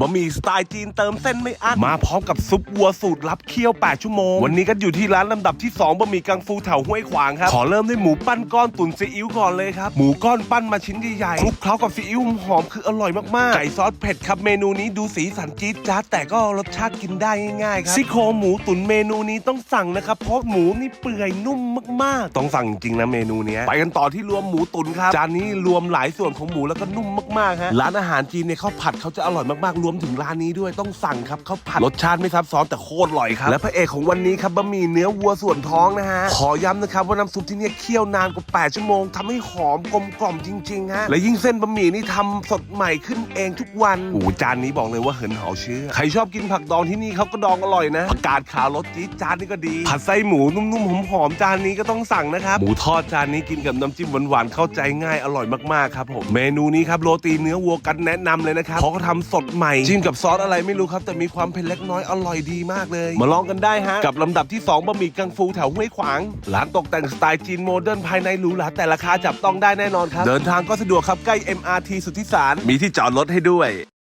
บะหมี่สไตล์จีนเติมเส้นไม่อั้นมาพร้อมกับซุปวัวสูตรลับเคี่ยว 8 ชั่วโมง วันนี้ก็อยู่ที่ร้านลำดับที่ 2บะหมี่กังฟูแถวห้วยขวางครับ ขอเริ่มด้วยหมูปั้นก้อนตุ๋นซีอิ๊วก่อนเลยครับ หมูก้อนปั้นมาชิ้นใหญ่ๆคลุกเคล้ากับซีอิ๊วหอมๆคืออร่อยมากๆไก่ซอสเผ็ดครับเมนูนี้ดูสีสันจี๊ดจ๊าดแต่ก็รสชาติกินได้ง่ายๆครับซี่โครงหมูตุ๋นเมนูนี้ต้องสั่งนะครับเพราะหมูนี่เปื่อยนุ่มมากๆ ต้องสั่งจริงๆนะเมนูเนี้ยไปกันต่อที่รวมหมูตุ๋นครับจานนี้รวมหลายส่วนของหมูแล้วก็นุ่มมากๆฮะร้านอาหารจีนเนี่ยข้าวผัดเขาจะอร่อยมากๆรวมถึงร้านนี้ด้วยต้องสั่งครับข้าวผัดรสชาติไม่ซับซ้อนแต่โคตรอร่อยครับและพระเอกของวันนี้ครับบะหมี่เนื้อวัวส่วนท้องนะฮะขอย้ำนะครับว่าน้ำซุปที่เนี่ยเคี่ยวนานกว่า 8 ชั่วโมงทำให้หอมกลมกล่อมจริงๆฮะและยิ่งเส้นบะหมี่นี่ทำสดใหม่ขึ้นเองทุกวันโอ้โหจานนี้บอกเลยว่าเหินเหาเชื่อใครชอบกินผักดองที่นี่เขาก็ดองอร่อยนะผักกาดขาวรสจี๊ดจานนี่ก็ดี ผัดไส้หมูนุ่มๆหอมๆจานนี้ก็ต้องสั่งนะครับหมูทอดจานนี้กินกับน้ำจิ้มหวานๆเข้าใจง่ายอร่อยมากๆครับผมเมนูนี้ครับโรตีเนื้อวัวกันแนะนำเลยนะครับเพราะเขาทำสดใหม่จิ้มกับซอสอะไรไม่รู้ครับ แต่มีความเผ็ดเล็กน้อยอร่อยดีมากเลย มาลองกันได้ฮะ กับลำดับที่สองบะหมี่กังฟูแถวห้วยขวางร้านตกแต่งสไตล์จีนโมเดิร์นภายในหรูหราแต่ราคาจับต้องได้แน่นอนครับ เดินทางก็สะดวกครับใกล้ MRT สุทธิสารมีที่จอดรถให้ด้วย